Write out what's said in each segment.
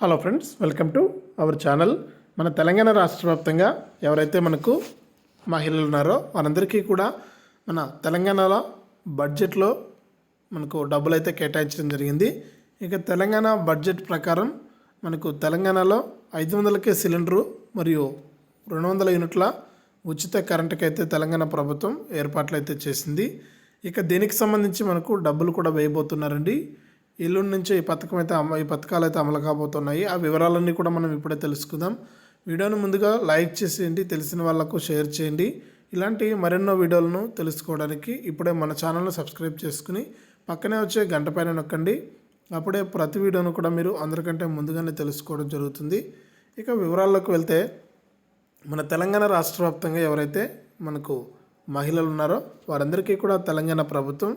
Hello friends welcome to our channel మన తెలంగాణ రాష్ట్ర వ్యాప్తంగా ఎవరైతే మనకు మహిళలు ఉన్నారో వారందరికీ కూడా మన తెలంగాణలో బడ్జెట్లో మనకు డబ్బులు అయితే కేటాయించడం జరిగింది. ఇక తెలంగాణ బడ్జెట్ ప్రకారం మనకు తెలంగాణలో ఐదు వందలకే సిలిండరు మరియు రెండు వందల యూనిట్ల ఉచిత కరెంటుకి అయితే తెలంగాణ ప్రభుత్వం ఏర్పాట్లు అయితే చేసింది. ఇక దీనికి సంబంధించి మనకు డబ్బులు కూడా వేయబోతున్నారండి. ఎల్లుండి నుంచి ఈ పథకం అయితే అమ ఈ పథకాలు అయితే అమలు కాబోతున్నాయి. ఆ వివరాలన్నీ కూడా మనం ఇప్పుడే తెలుసుకుందాం. వీడియోను ముందుగా లైక్ చేసేయండి తెలిసిన వాళ్ళకు షేర్ చేయండి. ఇలాంటి మరెన్నో వీడియోలను తెలుసుకోవడానికి ఇప్పుడే మన ఛానల్ను సబ్స్క్రైబ్ చేసుకుని పక్కనే వచ్చే గంట పైన నొక్కండి. అప్పుడే ప్రతి వీడియోను కూడా మీరు అందరికంటే ముందుగానే తెలుసుకోవడం జరుగుతుంది. ఇక వివరాల్లోకి వెళ్తే మన తెలంగాణ రాష్ట్ర వ్యాప్తంగా ఎవరైతే మనకు మహిళలు ఉన్నారో వారందరికీ కూడా తెలంగాణ ప్రభుత్వం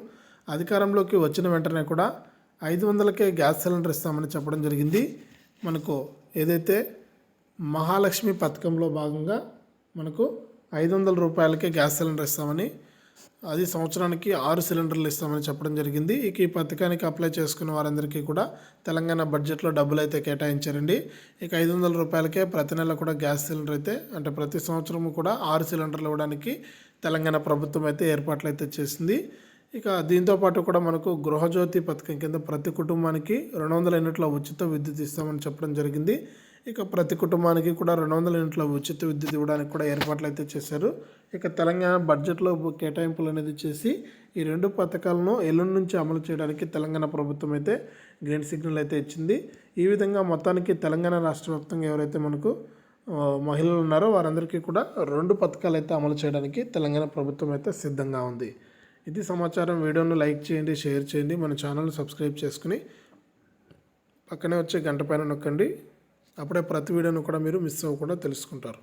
అధికారంలోకి వచ్చిన వెంటనే కూడా ఐదు వందలకే గ్యాస్ సిలిండర్ ఇస్తామని చెప్పడం జరిగింది. మనకు ఏదైతే మహాలక్ష్మి పథకంలో భాగంగా మనకు ఐదు వందల రూపాయలకే గ్యాస్ సిలిండర్ ఇస్తామని అది సంవత్సరానికి ఆరు సిలిండర్లు ఇస్తామని చెప్పడం జరిగింది. ఇక ఈ పథకానికి అప్లై చేసుకున్న వారందరికీ కూడా తెలంగాణ బడ్జెట్లో డబ్బులు అయితే కేటాయించారండి. ఇక ఐదు వందల రూపాయలకే ప్రతి నెల కూడా గ్యాస్ సిలిండర్ అయితే అంటే ప్రతి సంవత్సరము కూడా ఆరు సిలిండర్లు ఇవ్వడానికి తెలంగాణ ప్రభుత్వం అయితే ఏర్పాట్లు అయితే చేసింది. ఇక దీంతో పాటు కూడా మనకు గృహజ్యోతి పథకం కింద ప్రతి కుటుంబానికి రెండు వందల యూనిట్ల ఉచిత విద్యుత్ ఇస్తామని చెప్పడం జరిగింది. ఇక ప్రతి కుటుంబానికి కూడా రెండు వందల యూనిట్ల ఉచిత విద్యుత్ ఇవ్వడానికి కూడా ఏర్పాట్లు అయితే చేశారు. ఇక తెలంగాణ బడ్జెట్లో కేటాయింపులు అనేది చేసి ఈ రెండు పథకాలను ఎల్లుండి నుంచి అమలు చేయడానికి తెలంగాణ ప్రభుత్వం అయితే గ్రీన్ సిగ్నల్ అయితే ఇచ్చింది. ఈ విధంగా మొత్తానికి తెలంగాణ రాష్ట్ర వ్యాప్తంగా ఎవరైతే మనకు మహిళలు ఉన్నారో వారందరికీ కూడా రెండు పథకాలు అయితే అమలు చేయడానికి తెలంగాణ ప్రభుత్వం అయితే సిద్ధంగా ఉంది. ఇది సమాచారం. వీడియోను లైక్ చేయండి షేర్ చేయండి. మన ఛానల్ని సబ్స్క్రైబ్ చేసుకుని పక్కనే వచ్చే గంట పైన నొక్కండి. అప్పుడే ప్రతి వీడియోను కూడా మీరు మిస్ అవ్వకుండా తెలుసుకుంటారు.